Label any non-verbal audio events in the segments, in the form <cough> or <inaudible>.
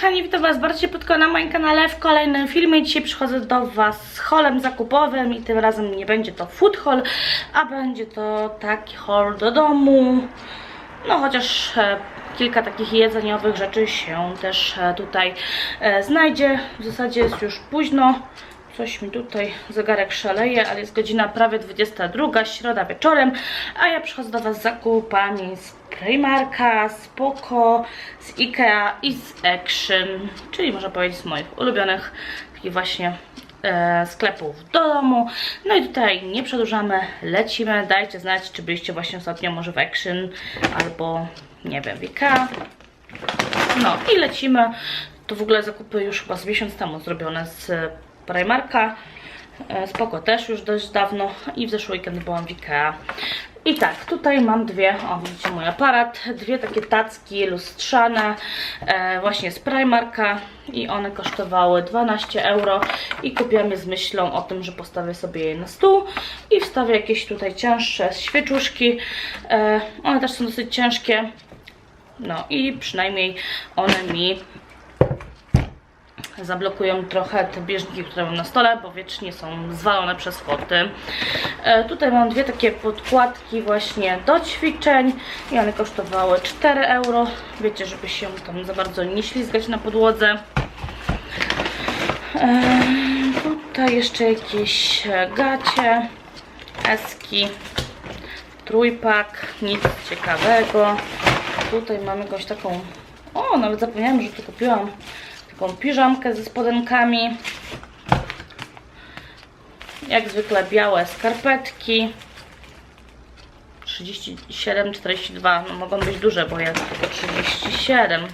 kochani, witam Was bardzo szybko na moim kanale w kolejnym filmie. Dzisiaj przychodzę do Was z haulem zakupowym i tym razem nie będzie to food haul, a będzie to taki haul do domu. No chociaż e, kilka takich jedzeniowych rzeczy się też e, tutaj e, znajdzie. W zasadzie jest już późno. Coś mi tutaj zegarek szaleje, ale jest godzina prawie 22, środa wieczorem, a ja przychodzę do Was z zakupami z Primarka, z Poco, z Ikea i z Action, czyli można powiedzieć z moich ulubionych takich właśnie e, sklepów do domu. No i tutaj nie przedłużamy, lecimy. Dajcie znać, czy byliście właśnie ostatnio może w Action albo nie wiem, w Ikea. No i lecimy. To w ogóle zakupy już chyba z miesiąc temu zrobione z Primarka. E, Spoko też już dość dawno i w zeszły weekend byłam w Ikea. I tak, tutaj mam dwie, o widzicie mój aparat, dwie takie tacki lustrzane e, właśnie z Primarka i one kosztowały 12 euro i kupiłam je z myślą o tym, że postawię sobie je na stół i wstawię jakieś tutaj cięższe świeczuszki. E, one też są dosyć ciężkie, no i przynajmniej one mi zablokują trochę te bieżniki, które mam na stole, bo wiecznie są zwalone przez foty. E, tutaj mam dwie takie podkładki właśnie do ćwiczeń i one kosztowały 4 euro. Wiecie, żeby się tam za bardzo nie ślizgać na podłodze. E, tutaj jeszcze jakieś gacie, eski, trójpak, nic ciekawego. Tutaj mam jakąś taką, o nawet zapomniałam, że tu kupiłam taką piżamkę ze spodenkami. Jak zwykle białe skarpetki. 37, 42, no mogą być duże, bo ja tylko 37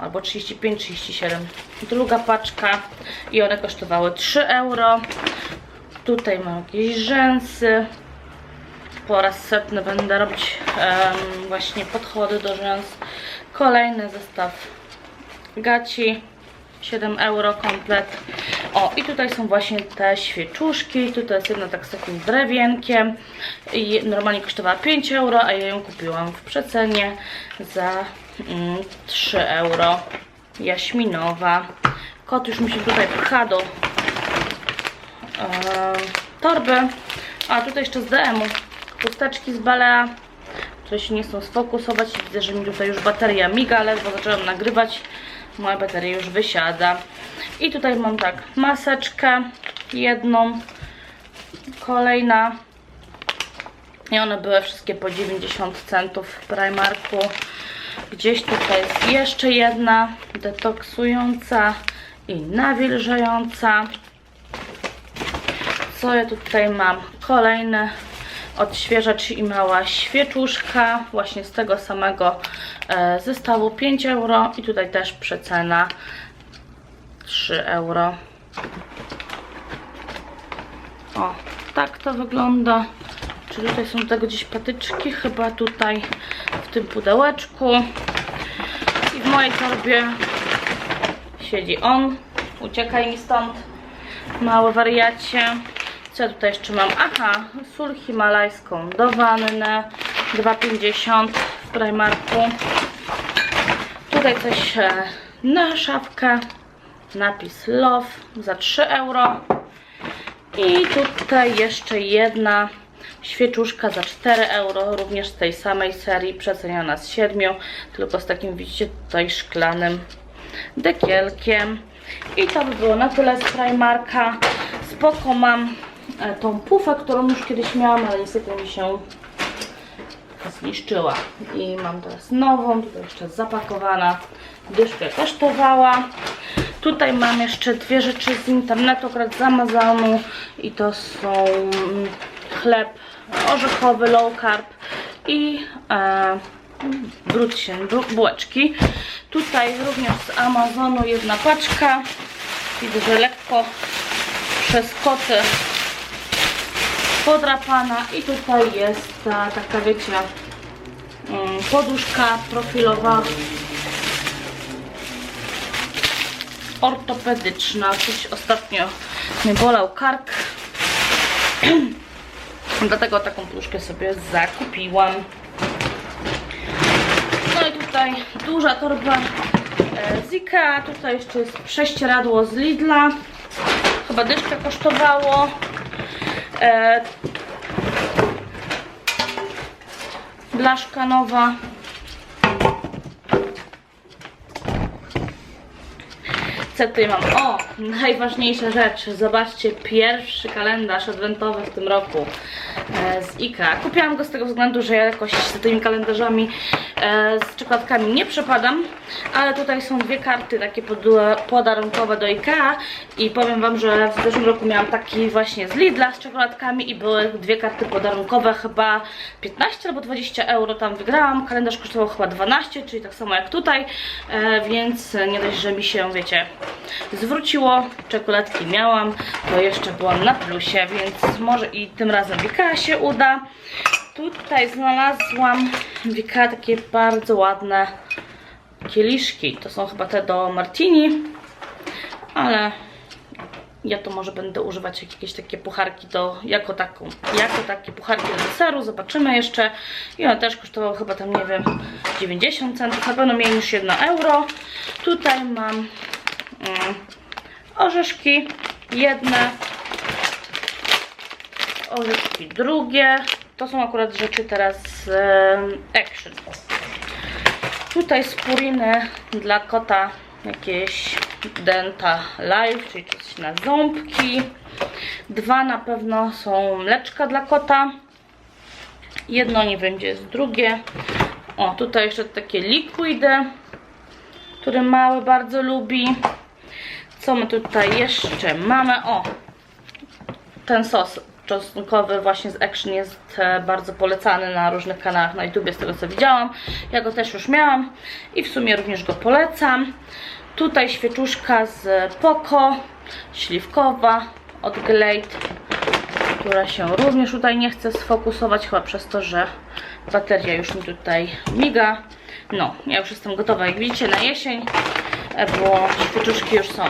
albo 35, 37. Druga paczka i one kosztowały 3 euro. Tutaj mam jakieś rzęsy. Po raz setny będę robić em, właśnie podchody do rzęs. Kolejny zestaw gaci 7 euro komplet. O i tutaj są właśnie te świeczuszki. Tutaj jest jedna tak z takim drewienkiem. I normalnie kosztowała 5 euro a ja ją kupiłam w przecenie za mm, 3 euro. Jaśminowa. Kot już mi się tutaj pcha do e, torby. A tutaj jeszcze z DM-u chusteczki z Balea które się nie chcą sfokusować. Widzę, że mi tutaj już bateria miga, ledwo zaczęłam nagrywać moja bateria już wysiada. I tutaj mam tak, maseczkę jedną, kolejna i one były wszystkie po 90 centów w Primarku. Gdzieś tutaj jest jeszcze jedna detoksująca i nawilżająca. Co ja tutaj mam? Kolejny odświeżacz i mała świeczuszka właśnie z tego samego e, zestawu 5 euro i tutaj też przecena 3 euro. O, tak to wygląda. Czy tutaj są tego gdzieś patyczki? chyba tutaj w tym pudełeczku. I w mojej torbie siedzi on. Uciekaj mi stąd mały wariacie. Co ja tutaj jeszcze mam? Aha, sól himalajską do wanny 2,50 w Primarku. Tutaj coś e, na szafkę. Napis Love za 3 euro. I tutaj jeszcze jedna świeczuszka za 4 euro, również z tej samej serii, przeceniona z 7, tylko z takim, widzicie, tutaj szklanym dekielkiem. I to by było na tyle z Primarka. Spoko mam tą pufę, którą już kiedyś miałam, ale niestety mi się zniszczyła. I mam teraz nową, tutaj jeszcze zapakowana. Dyszkę kosztowała. Tutaj mam jeszcze dwie rzeczy z internetu, akurat z Amazonu i to są mm, chleb orzechowy, low carb i e, brud się, bu- bułeczki. Tutaj również z Amazonu jedna paczka. Widzę, że lekko przez koty podrapana i tutaj jest ta taka wiecie mm, poduszka profilowa ortopedyczna. Coś ostatnio mnie bolał kark. <clears throat> Dlatego taką puszkę sobie zakupiłam. No i tutaj duża torba e, z z Ikea, tutaj jeszcze jest prześcieradło z Lidla. Chyba dyszka kosztowało. E, blaszka nowa. Co tutaj mam? O, najważniejsza rzecz. Zobaczcie, pierwszy kalendarz adwentowy w tym roku z IKEA. Kupiłam go z tego względu, że ja jakoś z tymi kalendarzami e, z czekoladkami nie przepadam, ale tutaj są dwie karty takie pod- podarunkowe do IKEA i powiem Wam, że w zeszłym roku miałam taki właśnie z Lidla z czekoladkami i były dwie karty podarunkowe, chyba 15 albo 20 euro tam wygrałam. Kalendarz kosztował chyba 12, czyli tak samo jak tutaj, e, więc nie dość, że mi się, wiecie, zwróciło, czekoladki miałam, to jeszcze byłam na plusie, więc może i tym razem w IKEA się uda. Tutaj znalazłam w IKEA takie bardzo ładne kieliszki, to są chyba te do martini, ale ja to może będę używać jak jakieś takie pucharki do, jako taką, jako takie pucharki do deseru, zobaczymy jeszcze. I one też kosztowały chyba tam, nie wiem, 90 centów, na pewno mniej niż 1 euro. Tutaj mam mm, orzeszki, jedne, orzeszki drugie. To są akurat rzeczy teraz em, Action. Tutaj z puriny dla kota jakieś Denta Live, czyli coś na ząbki. Dwa na pewno są mleczka dla kota. Jedno nie wiem gdzie jest drugie. O, tutaj jeszcze takie liquidy, który mały bardzo lubi. Co my tutaj jeszcze mamy? O, ten sos czosnkowy właśnie z Action jest e, bardzo polecany na różnych kanałach na YouTube, z tego co widziałam. Ja go też już miałam i w sumie również go polecam. Tutaj świeczuszka z Poco, śliwkowa od Glade, która się również tutaj nie chce sfokusować, chyba przez to, że bateria już mi tutaj miga. No, ja już jestem gotowa, jak widzicie, na jesień, e, bo świeczuszki już są.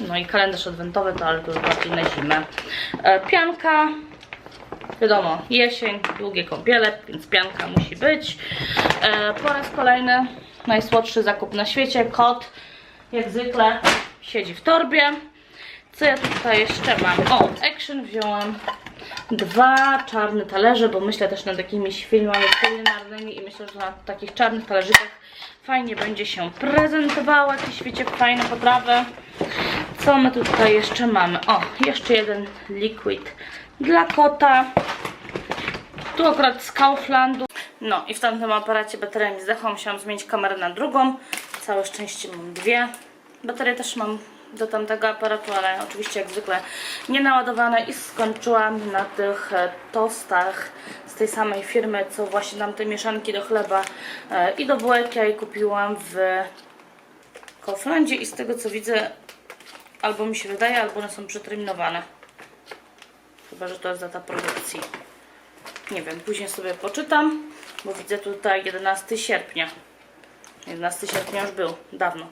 No i kalendarz adwentowy to, ale już bardziej na zimę. E, pianka, wiadomo, jesień, długie kąpiele, więc pianka musi być. E, po raz kolejny najsłodszy zakup na świecie, kot, jak zwykle siedzi w torbie. Co ja tutaj jeszcze mam? O, Action wziąłam dwa czarne talerze, bo myślę też nad jakimiś filmami kulinarnymi i myślę, że na takich czarnych talerzykach fajnie będzie się prezentowało, jakieś wiecie, fajne potrawy. Co my tutaj jeszcze mamy? O, jeszcze jeden liquid dla kota. Tu akurat z Kauflandu. No i w tamtym aparacie bateria mi zdechła, musiałam zmienić kamerę na drugą. Całe szczęście mam dwie. Baterie też mam do tamtego aparatu, ale oczywiście jak zwykle nie naładowane i skończyłam na tych e, tostach z tej samej firmy, co właśnie nam te mieszanki do chleba e, i do bułek. Ja je kupiłam w Kauflandzie i z tego co widzę albo mi się wydaje, albo one są przeterminowane. Chyba, że to jest data produkcji. Nie wiem, później sobie poczytam, bo widzę tutaj 11 sierpnia. 11 sierpnia już był, dawno.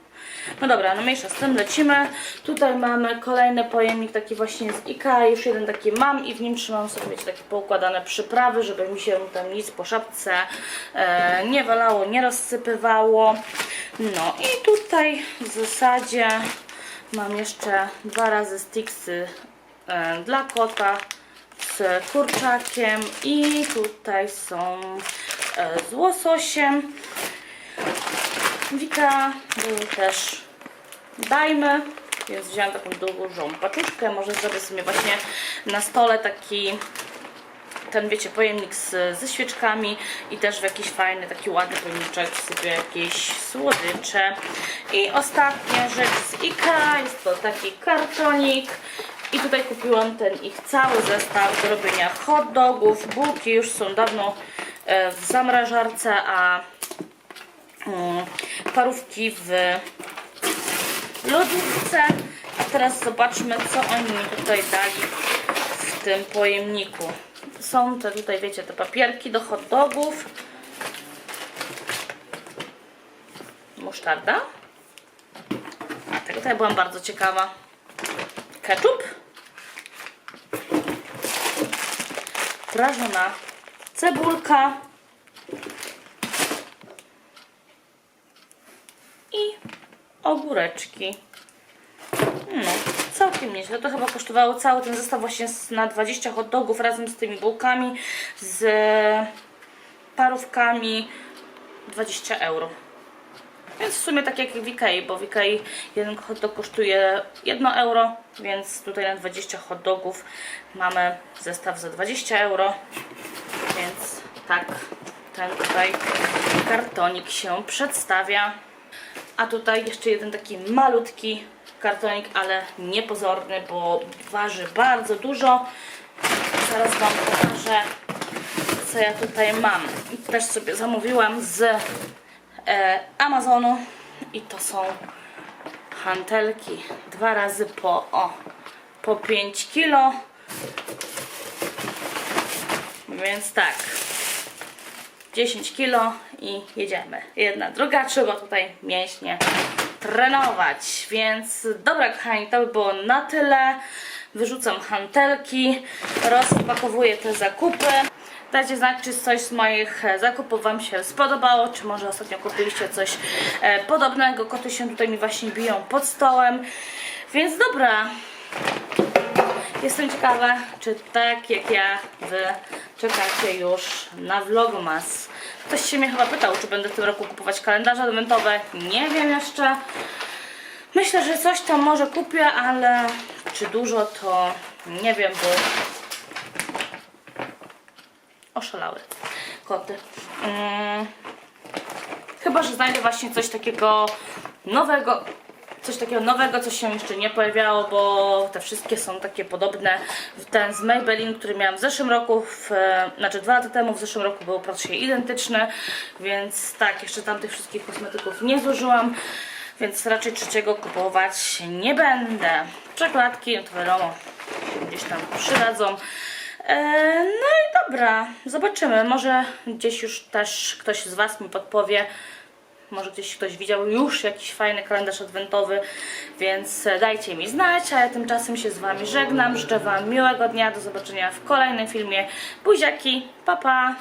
No dobra, no mniejsza z tym, lecimy. Tutaj mamy kolejny pojemnik taki właśnie z IKEA, już jeden taki mam i w nim trzymam sobie takie poukładane przyprawy, żeby mi się tam nic po szapce e, nie walało, nie rozsypywało. No i tutaj w zasadzie mam jeszcze dwa razy sticksy e, dla kota z kurczakiem i tutaj są e, z łososiem. Wika też dajmy, więc wziąłam taką dużą paczuszkę. Może zrobię sobie właśnie na stole taki ten wiecie, pojemnik z, ze świeczkami i też w jakiś fajny, taki ładny pojemniczek sobie jakieś słodycze. I ostatnia rzecz z IKEA, jest to taki kartonik. I tutaj kupiłam ten ich cały zestaw do robienia hot dogów. Bułki już są dawno e, w zamrażarce, a mm, parówki w lodówce. A teraz zobaczmy, co oni mi tutaj dali w tym pojemniku. Są te tutaj, wiecie, te papierki do hot dogów. Musztarda. Tego ja byłam bardzo ciekawa. Ketchup. Prażona cebulka. I ogóreczki. No, całkiem nieźle. To chyba kosztowało cały ten zestaw właśnie na 20 hot dogów razem z tymi bułkami, z parówkami 20 euro. Więc w sumie tak jak w Ikei, bo w Ikei jeden hot dog kosztuje 1 euro, więc tutaj na 20 hot dogów mamy zestaw za 20 euro. Więc tak ten tutaj kartonik się przedstawia. A tutaj jeszcze jeden taki malutki kartonik, ale niepozorny, bo waży bardzo dużo. Zaraz Wam pokażę, co ja tutaj mam. Też sobie zamówiłam z e, Amazonu i to są hantelki. Dwa razy po, o, po 5 kilo. Więc tak, 10 kilo i jedziemy. Jedna, druga, trzeba tutaj mięśnie trenować. Więc dobra, kochani, to by było na tyle. Wyrzucam hantelki, rozpakowuję te zakupy. Dajcie znać, czy coś z moich e, zakupów Wam się spodobało, czy może ostatnio kupiliście coś e, podobnego. Koty się tutaj mi właśnie biją pod stołem. Więc dobra, Jestem ciekawa, czy tak jak ja, Wy czekacie już na Vlogmas. Ktoś się mnie chyba pytał, czy będę w tym roku kupować kalendarze adwentowe. Nie wiem jeszcze. Myślę, że coś tam może kupię, ale czy dużo to nie wiem, bo oszalały koty. Mm. Chyba, że znajdę właśnie coś takiego nowego, coś takiego nowego, co się jeszcze nie pojawiało, bo te wszystkie są takie podobne. Ten z Maybelline, który miałam w zeszłym roku, w, e, znaczy dwa lata temu, w zeszłym roku był praktycznie identyczny, więc tak, jeszcze tam tych wszystkich kosmetyków nie zużyłam, więc raczej trzeciego kupować nie będę. Czekoladki, no to wiadomo, gdzieś tam przydadzą. E, No i dobra, zobaczymy. Może gdzieś już też ktoś z Was mi podpowie. Może gdzieś ktoś widział już jakiś fajny kalendarz adwentowy, więc e, dajcie mi znać, a ja tymczasem się z Wami żegnam. Życzę Wam miłego dnia, do zobaczenia w kolejnym filmie. Buziaki, pa pa!